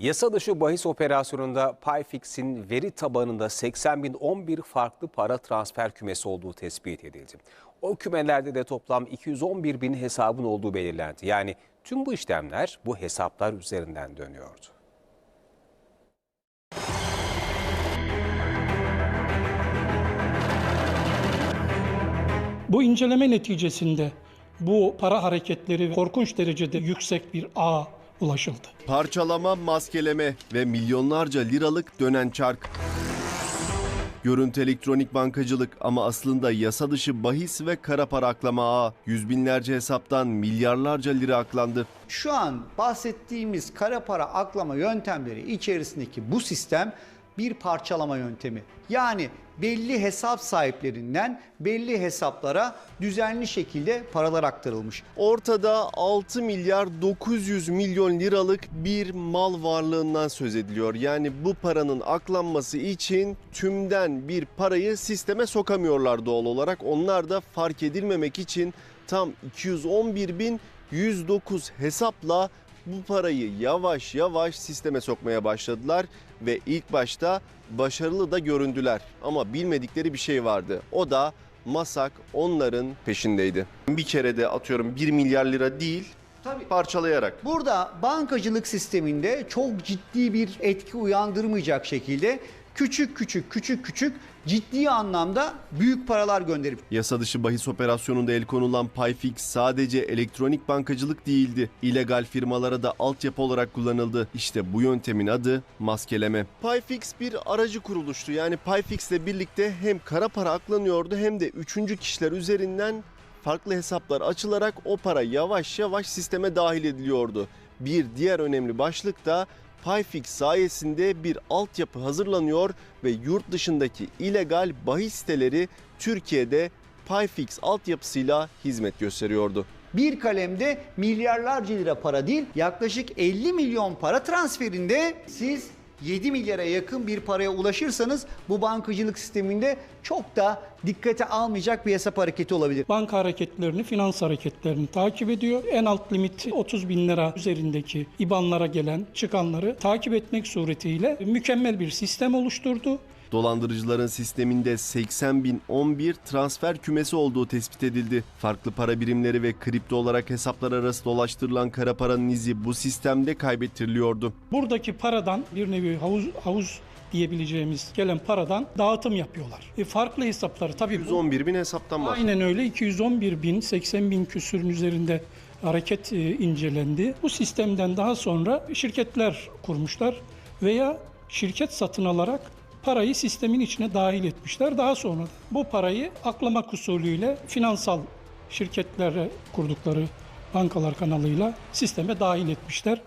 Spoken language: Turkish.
Yasa dışı bahis operasyonunda Payfix'in veri tabanında 80.011 farklı para transfer kümesi olduğu tespit edildi. O kümelerde de toplam 211 bin hesabın olduğu belirlendi. Yani tüm bu işlemler bu hesaplar üzerinden dönüyordu. Bu inceleme neticesinde bu para hareketleri korkunç derecede yüksek bir ağa ulaşıldı. Parçalama, maskeleme ve milyonlarca liralık dönen çark. Görüntü elektronik bankacılık ama aslında yasa dışı bahis ve kara para aklama ağı. Yüz binlerce hesaptan milyarlarca lira aklandı. Şu an bahsettiğimiz kara para aklama yöntemleri içerisindeki bu sistem bir parçalama yöntemi. Yani belli hesap sahiplerinden belli hesaplara düzenli şekilde paralar aktarılmış. Ortada 6 milyar 900 milyon liralık bir mal varlığından söz ediliyor. Yani bu paranın aklanması için tümden bir parayı sisteme sokamıyorlar doğal olarak. Onlar da fark edilmemek için tam 211 bin 109 hesapla bu parayı yavaş yavaş sisteme sokmaya başladılar ve ilk başta başarılı da göründüler. Ama bilmedikleri bir şey vardı. O da Masak onların peşindeydi. Bir kere de atıyorum 1 milyar lira değil Tabii. parçalayarak. Burada bankacılık sisteminde çok ciddi bir etki uyandırmayacak şekilde küçük küçük küçük küçük ciddi anlamda büyük paralar gönderip Yasa dışı bahis operasyonunda el konulan Payfix sadece elektronik bankacılık değildi. İlegal firmalara da altyapı olarak kullanıldı. İşte bu yöntemin adı maskeleme. Payfix bir aracı kuruluştu. Yani Payfix ile birlikte hem kara para aklanıyordu hem de üçüncü kişiler üzerinden farklı hesaplar açılarak o para yavaş yavaş sisteme dahil ediliyordu. Bir diğer önemli başlık da Payfix sayesinde bir altyapı hazırlanıyor ve yurt dışındaki illegal bahis siteleri Türkiye'de Payfix altyapısıyla hizmet gösteriyordu. bir kalemde milyarlarca lira para değil yaklaşık 50 milyon para transferinde siz 7 milyara yakın bir paraya ulaşırsanız bu bankacılık sisteminde çok da dikkate almayacak bir hesap hareketi olabilir. Banka hareketlerini, finans hareketlerini takip ediyor. En alt limit 30 bin lira üzerindeki IBAN'lara gelen çıkanları takip etmek suretiyle mükemmel bir sistem oluşturdu. Dolandırıcıların sisteminde 80.011 transfer kümesi olduğu tespit edildi. Farklı para birimleri ve kripto olarak hesaplar arası dolaştırılan kara paranın izi bu sistemde kaybettiriliyordu. Buradaki paradan bir nevi havuz, havuz diyebileceğimiz gelen paradan dağıtım yapıyorlar. E, farklı hesapları tabii bu 111 bin hesaptan bahsediyoruz. Aynen öyle 211 bin 80 bin küsürün üzerinde hareket e, incelendi. Bu sistemden daha sonra şirketler kurmuşlar veya şirket satın alarak parayı sistemin içine dahil etmişler. Daha sonra da bu parayı aklamak usulüyle finansal şirketlere kurdukları bankalar kanalıyla sisteme dahil etmişler.